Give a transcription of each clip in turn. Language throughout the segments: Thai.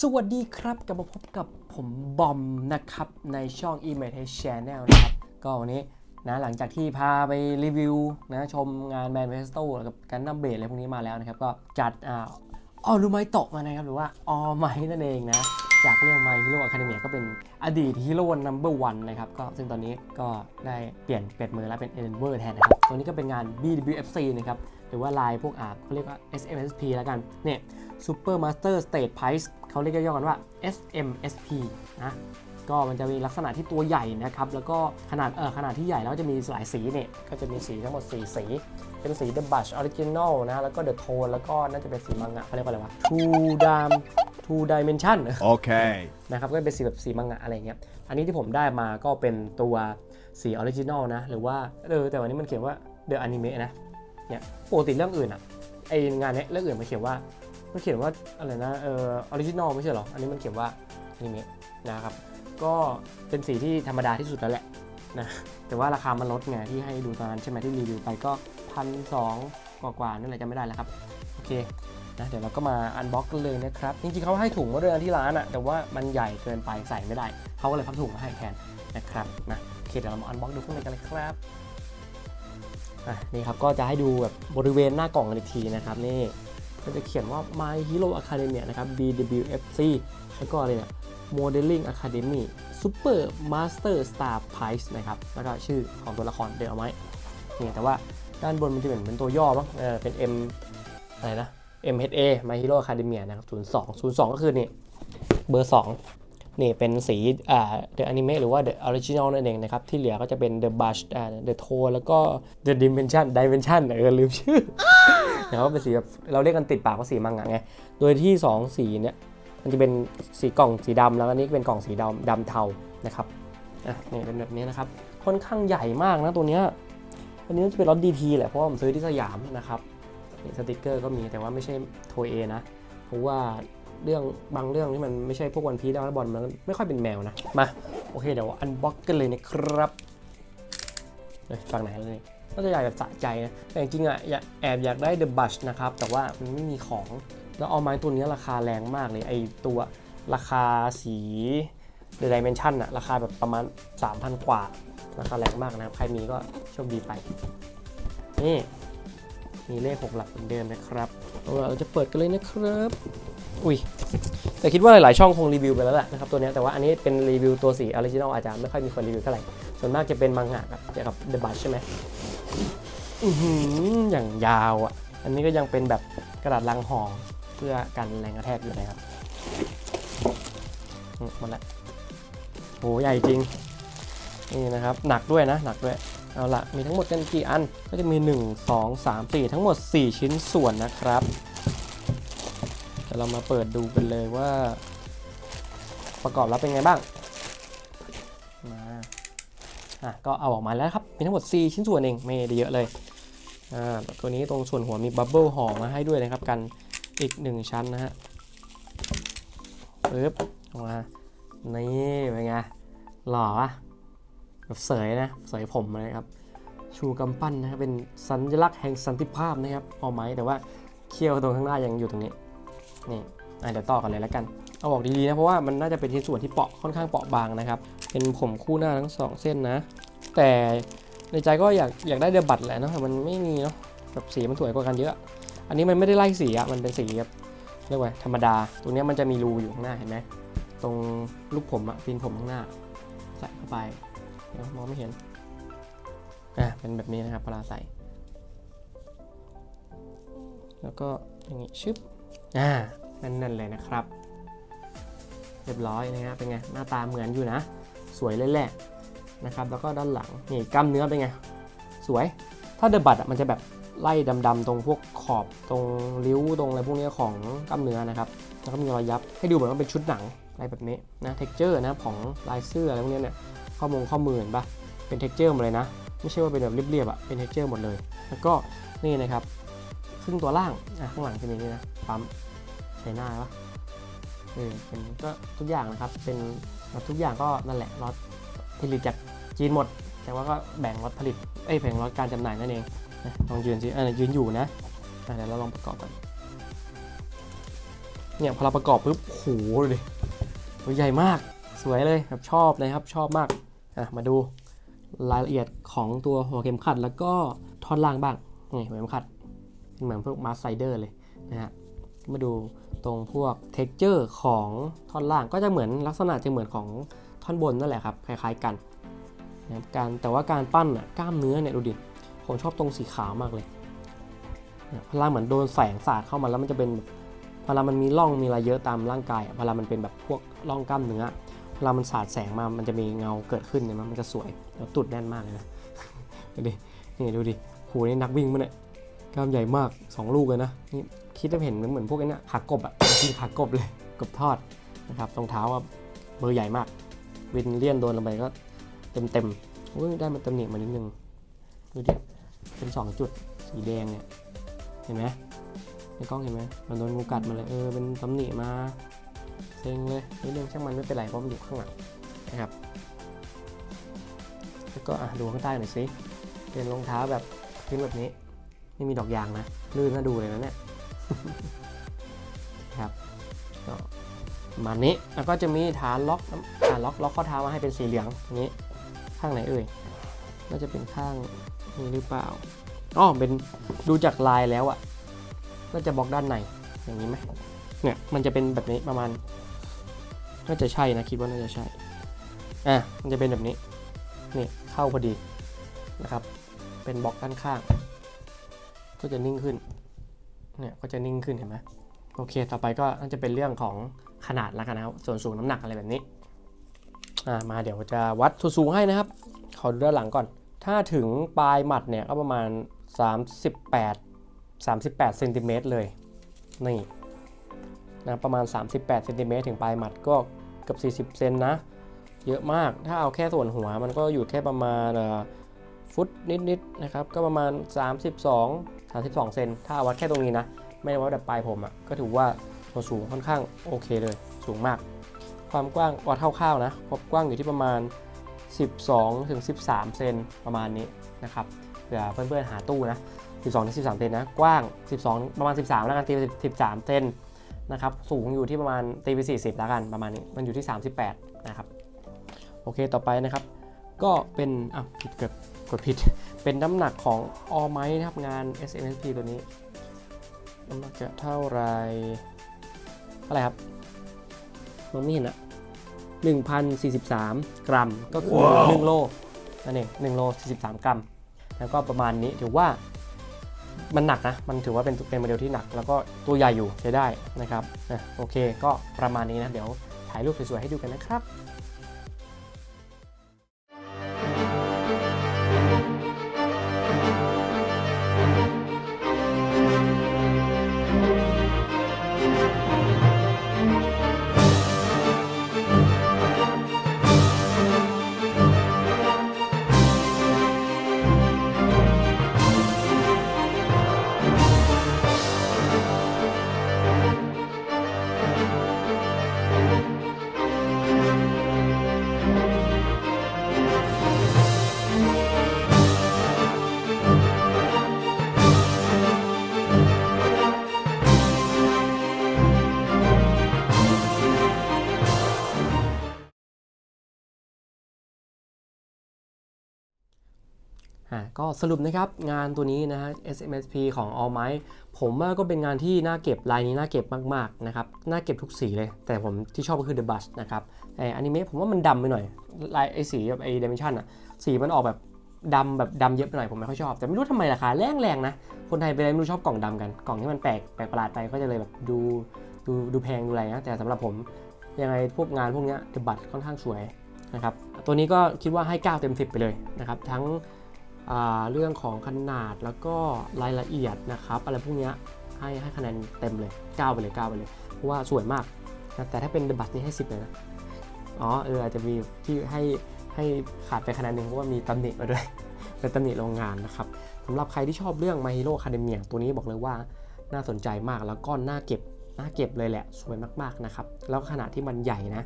สวัสดีครับกลับมาพบกับผมบอมนะครับในช่อง e m a t e Channel นะครับ ก็วันนี้นะหลังจากที่พาไปรีวิวนะชมงานแมนเฟสโต้กับกันนัมเบดอะไรพวกนี้มาแล้วนะครับ ก็จัดอ่าออลูไมโตะมานะครับ หรือว่าออไมนั่นเองนะ จากเรื่อง My Hero Academia ก็เป็นอดีตฮีโร่นัมเบอร์วันนะครับก็ซึ่งตอนนี้ก็ได้เปลี่ยนเปลี่ยนมือแล้วเป็น e n v e r แทนนะครับตัวนี้ก็เป็นงาน BWFC นะครับหรือว่าลายพวกอาบเขาเรียกว่า SMSP แล้วกันเนี่ย Super Master State Prize เขาเรียกย่อๆกันว่า SMSP นะก็มันจะมีลักษณะที่ตัวใหญ่นะครับ แล้วก็ขนาดเออขนาดที่ใหญ่แล้วจะมีหลายสีเนี่ย ก็จะมีสีทั้งหมด 4 สี เป็นสี The Bush Original นะ แล้วก็ The Tone แล้วก็น่าจะเป็นสีมังงะเขาเรียกว่าอะไรวะ Two Dim Two Dimension Okay. นะครับก็เป็นสีแบบสีมังงะอะไรเงี้ยอันนี้ที่ผมได้มาก็เป็นตัวสีออริจินอลนะ หรือว่าเออแต่วันนี้มันเขียนว่า The Anime นะเนี่ยปกติเรื่องอื่นอะไองานเนี้ยเรื่องอื่นมันเขียนว่ามันเขียนว่าอะไรนะเออออริจินอลไม่ใช่เหรอ อันนี้มันเขียนว่าอนิเมะนะครับก็เป็นสีที่ธรรมดาที่สุดแล้วแหละนะแต่ว่าราคามันลดไงที่ให้ดูตอนนั้นใช่ไหมที่รีวิวไปก็พันสองกว่าๆนั่นแหละจะไม่ได้แล้วครับ โอเค นะเดี๋ยวเราก็มาอันบ็อกกันเลยนะครับ จริงๆเขาให้ถุงมาด้วยนะที่ร้านอะแต่ว่ามันใหญ่เกินไปใส่ไม่ได้ เขาก็เลยพับถุงมาให้แทนนะครับนะโอเคเดี๋ยวเรามาอันบ็อกดูข้างในกันเลยครับนี่ครับก็จะให้ดูแบบบริเวณหน้ากล่องกันอีกทีนะครับนี่ก็จะเขียนว่า My Hero Academia นะครับ BWFC แล้วก็อะไรเนี่ย Modeling Academy Super Master Star Prize นะครับแล้วก็ชื่อของตัวละครเดินเอาไว้นี่แต่ว่าด้านบนมันจะเป็นเป็นตัวย่อมั้งเออเป็น M อะไรนะ MHA My Hero Academia นะครับ02 02 ก็คือนี่เบอร์ 2 นี่เป็นสีอ่า The Anime หรือว่า The Original นั่นเองนะครับ ที่เหลือก็จะเป็น The Brush อ่า The Tone แล้วก็ The Dimension Dimension เออลืมชื่อนะครับเป็นสีแบบเราเรียกกันติดปากว่าสีมังงะไง โดยที่ 2 สีเนี่ยมันจะเป็นสีกล่องสีดำแล้วอันนี้เป็นกล่องสีดำดำเทานะครับอะนี่เป็นแบบนี้นะครับค่อนข้างใหญ่มากนะตัวเนี้ยอันนี้จะเป็นรถ DT แหละเพราะว่าผมซื้อที่สยามนะครับ สติกเกอร์ก็มีแต่ว่าไม่ใช่โทเอนะ เพราะว่าเรื่องบางเรื่องที่มันไม่ใช่พวกวันพีดแล้วบอลมันไม่ค่อยเป็นแมวนะ มา โอเคเดี๋ยวอันบ็อกกันเลยนะครับเฮ้ยฝั่งไหนเลยก็จะใหญ่แบบสะใจนะ แต่จริงๆอะอยากแอบอยากได้ The Bush นะครับ แต่ว่ามันไม่มีของ แล้วเอาไม้ตัวนี้ราคาแรงมากเลย ไอตัวราคาสี The Dimension อะราคาแบบประมาณ 3,000 กว่า ราคาแรงมากนะครับใครมีก็โชคดีไป นี่ มีเลข 6 หลักเหมือนเดิมนะครับเอาล่ะเราจะเปิดกันเลยนะครับ อุ้ยแต่คิดว่าหลายๆช่องคงรีวิวไปแล้วแหละนะครับตัวเนี้ยแต่ว่าอันนี้เป็นรีวิวตัวสีออริจินอลอาจจะไม่ค่อยมีคนรีวิวเท่าไหร่ ส่วนมากจะเป็นมังงะกับเกี่ยวกับเดอะบัชใช่ไหมอือหืออย่างยาวอะ อันนี้ก็ยังเป็นแบบกระดาษลังห่อเพื่อกันแรงกระแทกอยู่นะครับอืมหมดละโหใหญ่จริง นี่นะครับ หนักด้วยนะ หนักด้วย เอาละมีทั้งหมดกันกี่อันก็จะมี 1 2 3 4 ทั้งหมด 4 ชิ้นส่วนนะครับเดี๋ยวเรามาเปิดดูกันเลยว่า ประกอบแล้วเป็นไงบ้างมาอะก็เอาออกมาแล้วครับ มีทั้งหมด 4 ชิ้นส่วนเองไม่ได้เยอะเลยอ่าตัวนี้ตรงส่วนหัวมีบับเบิลห่อมาให้ด้วยนะครับกันอีก 1 ชั้นนะฮะปึ๊บออกมานี่เป็นไงหล่อปะ แบบเสยนะเสยผมนะครับชูกำปั้นนะครับเป็นสัญลักษณ์แห่งสันติภาพนะครับเอาไหมแต่ว่าเขี้ยวตรงข้างหน้ายังอยู่ตรงนี้นี่เดี๋ยวต่อกันเลยแล้วกันเอาบอกดีๆนะเพราะว่ามันน่าจะเป็นชิ้นส่วนที่เปาะค่อนข้างเปาะบางนะครับ เป็นผมคู่หน้าทั้งสองเส้นนะ แต่ในใจก็อยากอยากได้เดบัตแหละเนาะแต่มันไม่มีเนาะแบบสีมันสวยกว่ากันเยอะ อันนี้มันไม่ได้ไล่สีอะมันเป็นสีแบบเรียกว่าธรรมดา ตรงนี้มันจะมีรูอยู่ข้างหน้าเห็นไหมตรงลูกผมอะปีนผมข้างหน้าใส่เข้าไป มองไม่เห็น อะ เป็นแบบนี้นะครับเวลาใสแล้วก็อย่างนี้ชึบ อ่านั่นๆเลยนะครับ เรียบร้อยนะฮะเป็นไง หน้าตาเหมือนอยู่นะ สวยเลยแหละนะครับ แล้วก็ด้านหลัง นี่กล้ามเนื้อเป็นไง สวย ถ้าเดอะบัตมันจะแบบไล่ดำๆตรงพวกขอบตรงริ้วตรงอะไรพวกเนี้ยของกล้ามเนื้อนะครับ แล้วก็มีรอยยับ ให้ดูเหมือนว่าเป็นชุดหนังอะไรแบบนี้นะ เท็กเจอร์นะของลายเสื้ออะไรพวกเนี้ยเนี่ย ข้อมูลข้อมือเห็นปะเป็นเท็กเจอร์หมดเลยนะ ไม่ใช่ว่าเป็นแบบเรียบๆอะเป็นเท็กเจอร์หมดเลย แล้วก็นี่นะครับครึ่งตัวล่างอะข้างหลังจะมีนี่นะปั๊มใช้หน้าปะเออเป็นก็ทุกอย่างนะครับเป็นทุกอย่างก็นั่นแหละรถผลิตจากจีนหมด แต่ว่าก็แบ่งรถผลิตเอ้ยแบ่งรถการจำหน่ายนั่นเองลองยืนสิเออยืนอยู่นะเดี๋ยวเราลองประกอบกันเนี่ยพอเราประกอบปุ๊บโหดูดิตัวใหญ่มากสวยเลยครับชอบเลยครับชอบมาก อะมาดูรายละเอียดของตัวหัวเข็มขัด แล้วก็ท่อนล่างบ้างนี่หัวเข็มขัดเป็นเหมือนพวกมาสไซเดอร์เลยนะฮะมาดูตรงพวกเท็กเจอร์ของท่อนล่างก็จะเหมือนลักษณะจะเหมือนของท่อนบนนั่นแหละครับคล้ายๆกันนะครับการแต่ว่าการปั้นอะกล้ามเนื้อเนี่ยดูดิผมชอบตรงสีขาวมากเลยพลังเหมือนโดนแสงสาดเข้ามาแล้วมันจะเป็นเวลามันมีร่องมีอะไรเยอะตามร่างกายอะเวลามันเป็นแบบพวกร่องกล้ามเนื้อ เวลามันสาดแสงมา มันจะมีเงาเกิดขึ้นเนี่ยมันจะสวยแล้วตุดแน่นมากเลยนะดูดินี่ดูดิโหนี่นักวิ่งมันเนี่ยกล้ามใหญ่มาก2ลูกเลยนะนี่คิดว่าเห็นเหมือนพวกไอ้นี้ขากบอะกินขากบเลยกบทอดนะครับรองเท้าอะเบอร์ใหญ่มาก วินเลียนโดนลงไปก็เต็มเต็มๆโอ้ยได้มันตำหนิมานิดนึงดูดิเป็น2จุดสีแดงเนี่ยเห็นไหมในกล้องเห็นไหมมันโดนงูกัดมาเลยเออเป็นตำหนิมา ซ็งเลยนิดนึงช่างมันไม่เป็นไรเพราะมันอยู่ข้างหลังนะครับ แล้วก็อะดูข้างใต้หน่อยสิเป็นรองเท้าแบบพื้นแบบนี้ไม่มีดอกยางนะลื่นน่าดูเลยนะเนี่ยครับก็มานี้แล้วก็จะมีฐานล็อกฐานล็อกล็อกข้อเท้ามาให้เป็นสีเหลืองอันนี้ข้างไหนเอ่ยน่าจะเป็นข้างนี้หรือเปล่าอ๋อเป็นดูจากลายแล้วอะน่าจะบล็อกด้านในอย่างนี้ไหมเนี่ยมันจะเป็นแบบนี้ประมาณ น่าจะใช่นะคิดว่าน่าจะใช่ อะมันจะเป็นแบบนี้ นี่เข้าพอดีนะครับ เป็นบล็อกด้านข้าง ก็จะนิ่งขึ้น เนี่ยก็จะนิ่งขึ้นเห็นไหมโอเค ต่อไปก็น่าจะเป็นเรื่องของขนาดล้วกันนะครับ ส่วนสูงน้ำหนักอะไรแบบนี้ อ่า มาเดี๋ยวจะวัดส่วนสูงให้นะครับ ขอดูด้านหลังก่อน ถ้าถึงปลายหมัดเนี่ยก็ประมาณ 38 38เซนติเมตรเลย นี่ นะประมาณ 38เซนติเมตรถึงปลายหมัดก็เกือบ40เซนนะ เยอะมากถ้าเอาแค่ส่วนหัวมันก็อยู่แค่ประมาณฟุตนิดๆนะครับก็ประมาณ 32 32เซนถ้าเอาวัดแค่ตรงนี้นะ ไม่ได้วัดแบบปลายผมอะ่ะก็ถือว่าส่วนสูงค่อนข้างโอเคเลยสูงมาก ความกว้างวัดคร่าวๆนะความกว้างอยู่ที่ประมาณ 12ถึง13 เซนประมาณนี้นะครับเผื่อเพื่อนๆหาตู้นะ 12ถึง13 เซนนะ กว้าง 12 ประมาณ 13 แล้วกันตี13 เซน นะครับสูงอยู่ที่ประมาณตีไป40 แล้วกันประมาณนี้มันอยู่ที่ 38 นะครับ โอเคต่อไปนะครับ ก็เป็นอะผิดเกือบกดผิด เป็นน้ำหนักของออไม้นะครับงาน SMSP ตัวนี้ น้ำหนักจะเท่าไหรอะไรครับมองไม่เห็นอะ1,043 กรัม ก็คือ1โลนั่นเอง1โล43 กรัม แล้วก็ประมาณนี้ถือว่า มันหนักนะ มันถือว่าเป็นเป็นโมเดลที่หนัก แล้วก็ตัวใหญ่อยู่ใช้ได้นะครับนะโอเคก็ประมาณนี้นะ เดี๋ยวถ่ายรูปสวยๆให้ดูกันนะครับ ก็สรุปนะครับงานตัวนี้นะฮะ SMSP ของ All Might ผมว่าก็เป็นงานที่น่าเก็บลายนี้น่าเก็บมากๆนะครับน่าเก็บทุกสีเลย แต่ผมที่ชอบก็คือ The Bus นะครับไออนิเมะผมว่ามันดำไปหน่อยลายไอสีแบบไอ Dimension อะสีมันออกแบบดำแบบดำเยอะไปหน่อยผมไม่ค่อยชอบ แต่ไม่รู้ทำไมราคาแรงแรงๆนะ คนไทยไปเลยไม่รู้ชอบกล่องดำกัน กล่องที่มันแปลกแปลกประหลาดไปก็จะเลยแบบดูดูดูแพงดูอะไรนะแต่สำหรับผมยังไงพวกงานพวกนี้ The Bus ค่อนข้างสวยนะครับตัวนี้ก็คิดว่าให้ 9 เต็ม 10 ไปเลยนะครับทั้ง เรื่องของขนาดแล้วก็รายละเอียดนะครับ อะไรพวกนี้ให้ให้คะแนนเต็มเลย 9 ไปเลย 9 ไปเลย เพราะว่าสวยมากนะแต่ถ้าเป็นเดบัตนี่ให้ 10 เลยนะ อ๋อ เอออาจจะมีที่ให้ให้ขาดไปคะแนนหนึ่งเพราะว่ามีตำหนิมาด้วย เป็นตำหนิโรงงานนะครับสำหรับใครที่ชอบเรื่อง My Hero Academia ตัวนี้บอกเลยว่าน่าสนใจมากแล้วก็น่าเก็บน่าเก็บเลยแหละ สวยมากๆนะครับ แล้วขนาดที่มันใหญ่นะ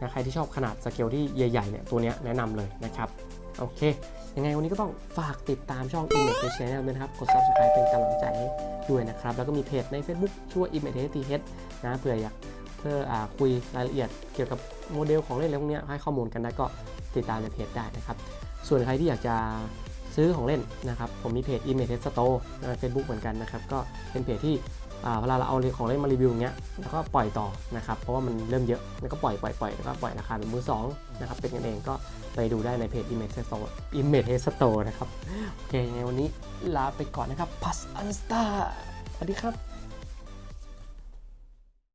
นะใครที่ชอบขนาดสเกลที่ใหญ่ๆเนี่ยตัวนี้แนะนำเลยนะครับ โอเค ยังไงวันนี้ก็ต้องฝากติดตามช่อง Image Channel ด้วยนะครับ กด Subscribe เป็นกำลังใจให้ด้วยนะครับ แล้วก็มีเพจใน Facebook ชื่อว่า Image TH นะเผื่ออยากเพื่ออคุยรายละเอียดเกี่ยวกับโมเดลของเล่นอะไรพวกนี้ให้ข้อมูลกันได้ก็ติดตามในเพจได้นะครับ ส่วนใครที่อยากจะ ซื้อของเล่นนะครับ ผมมีเพจ Image Store ใน Facebook เหมือนกันนะครับ ก็เป็นเพจที่อ่าเวลาเราเอาของเล่นมารีวิวอย่างเงี้ยแล้วก็ปล่อยต่อนะครับ เพราะว่ามันเริ่มเยอะ แล้วก็ปล่อยปล่อยปล่อยแล้วก็ปล่อยราคาเป็นมือสองนะครับ เป็นกันเองก็ไปดูได้ในเพจ Image Store Image Store นะครับ โอเคในวันนี้ลาไปก่อนนะครับ Pass Unstar สวัสดีครับ